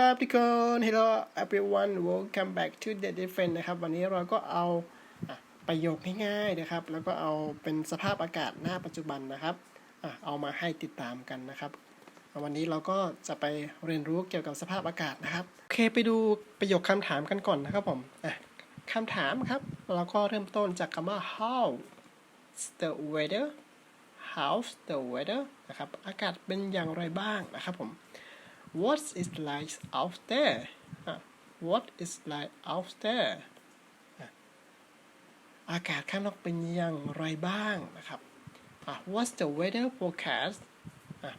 ครับทุกคน Hello everyone welcome back to the different นะครับ วันนี้เราก็เอาอประโยคง่ายๆนะครับ แล้วก็เอาเป็นสภาพอากาศหน้าปัจจุบันนะครับอเอามาให้ติดตามกันนะครับ วันนี้เราก็จะไปเรียนรู้เกี่ยวกับสภาพอากาศนะครับ โอเคไปดูประโยคคำถามกันก่อนนะครับผมคำถามครับ เราก็เริ่มต้นจากคำว่า how the weather how's the weather นะครับ อากาศเป็นอย่างไรบ้างนะครับผม what is like out there what is like out there อะอากาศข้างนอกเป็นอย่างไรบ้างนะครับ what's the weather forecast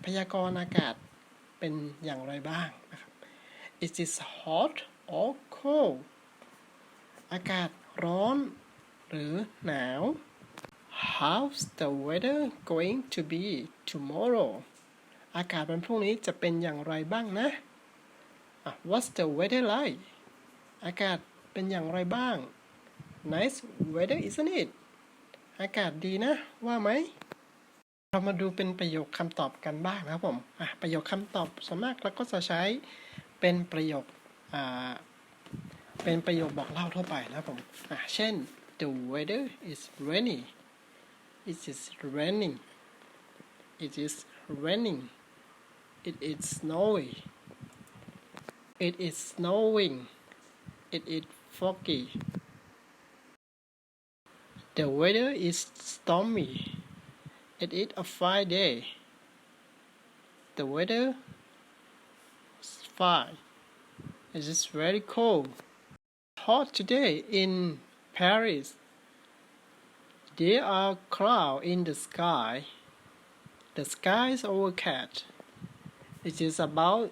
พยากรณ์อากาศเป็นอย่างไรบ้างนะครับ is it hot or cold อากาศร้อนหรือหนาว How's the weather going to be tomorrow อากาศวันพรุ่งนี้จะเป็นอย่างไรบ้างนะ What's the weather like อากาศเป็นอย่างไรบ้าง Nice weather isn't it อากาศดีนะ ว่าไหม เรามาดูเป็นประโยคคำตอบกันบ้างนะครับผมประโยคคำตอบส่วนมากเราก็จะใช้เป็นประโยคเป็นประโยคบอกเล่าทั่วไปนะครับผมเช่น the weather is rainy it is raining it is raining it is snowy. It is snowing. It is foggy. The weather is stormy. It is a fine day the weather is fine. It is very cold. Hot today in Paris. There are clouds in the sky. The sky is overcast it is about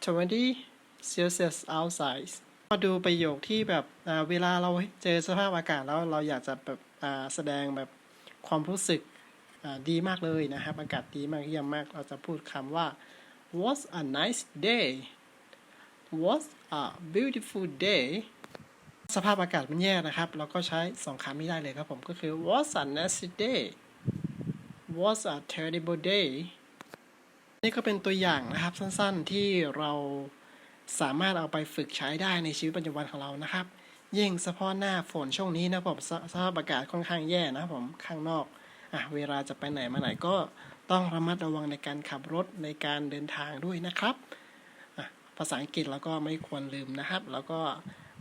20 Celsius outside มาดูประโยคที่แบบเวลาเราเจอสภาพอากาศแล้วเราอยากจะแบบแสดงแบบความรู้สึกดีมากเลยนะครับ อากาศดีมากเยี่ยมมาก เราจะพูดคำว่า was a nice day was a beautiful day สภาพอากาศมันแย่นะครับ เราก็ใช้สองคำไม่ได้เลยครับผมก็คือ was a nasty day was a terrible day นี่ก็เป็นตัวอย่างนะครับสั้นๆที่เราสามารถเอาไปฝึกใช้ได้ในชีวิตประจำวันของเรานะครับ ยิ่งเฉพาะหน้าฝนช่วงนี้นะผมสสภาพอากาศค่อนข้างแย่นะครับผมข้างนอกอะเวลาจะไปไหนมาไหนก็ต้องระมัดระวังในการขับรถในการเดินทางด้วยนะครับอะภาษาอังกฤษเราก็ไม่ควรลืมนะครับ แล้วก็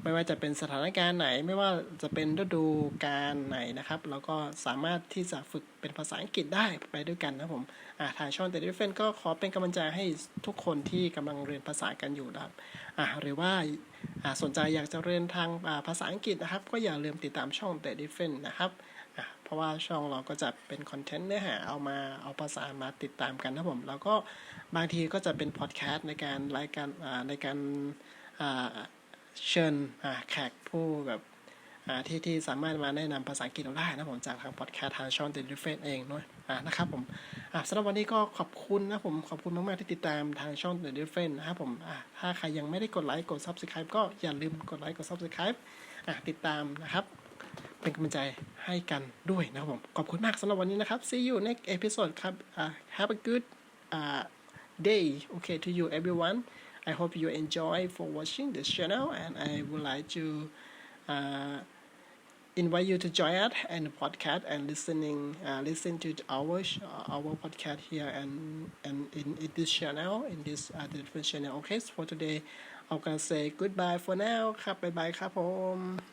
ไม่ว่าจะเป็นสถานการณ์ไหน ไม่ว่าจะเป็นฤดูกาลไหนนะครับ เราก็สามารถที่จะฝึกเป็นภาษาอังกฤษได้ไปด้วยกันนะผมอ่าทางช่องเต d ดเฟนก็ขอเป็นกำลังใจให้ทุกคนที่กำลังเรียนภาษากันอยู่นะครับอ่าหรือว่าอ่าสนใจอยากจะเรียนทางอ่าภาษาอังกฤษนะครับ ก็อย่าลืมติดตามช่องเต d ดเฟนนะครับอ่าเพราะว่าช่องเราก็จะเป็นคอนเทนต์เนื้อหาเอามาเอาภาษามาติดตามกันนะผม แล้วก็บางทีก็จะเป็นพอดแคสต์ในการรายการอ่าในการอ่า เชิญแขกผู้แบบที่ที่สามารถมาแนะนำภาษาอังกฤษเราได้นะผมจากทางพอดแคสต์ทางช่อง The Different เองด้วยนะครับผมสำหรับวันนี้ก็ขอบคุณนะผมขอบคุณมาก ๆ ที่ติดตามทางช่อง The Different นะครับผมถ้าใครยังไม่ได้กดไลค์กด Subscribe ก็อย่าลืมกดไลค์กด Subscribe ติดตามนะครับเป็นกำลังใจให้กันด้วยนะครับผม ขอบคุณมากสำหรับวันนี้นะครับ see you next episode ครับ have a good uh, day okay to you everyone I hope you enjoy for watching this channel and I would like to uh, invite you to join us and podcast and listening uh, listen to our our podcast here and and in, in this channel in this uh, different channel okay so for today I'm gonna say goodbye for now ครับบ๊ายบายครับผม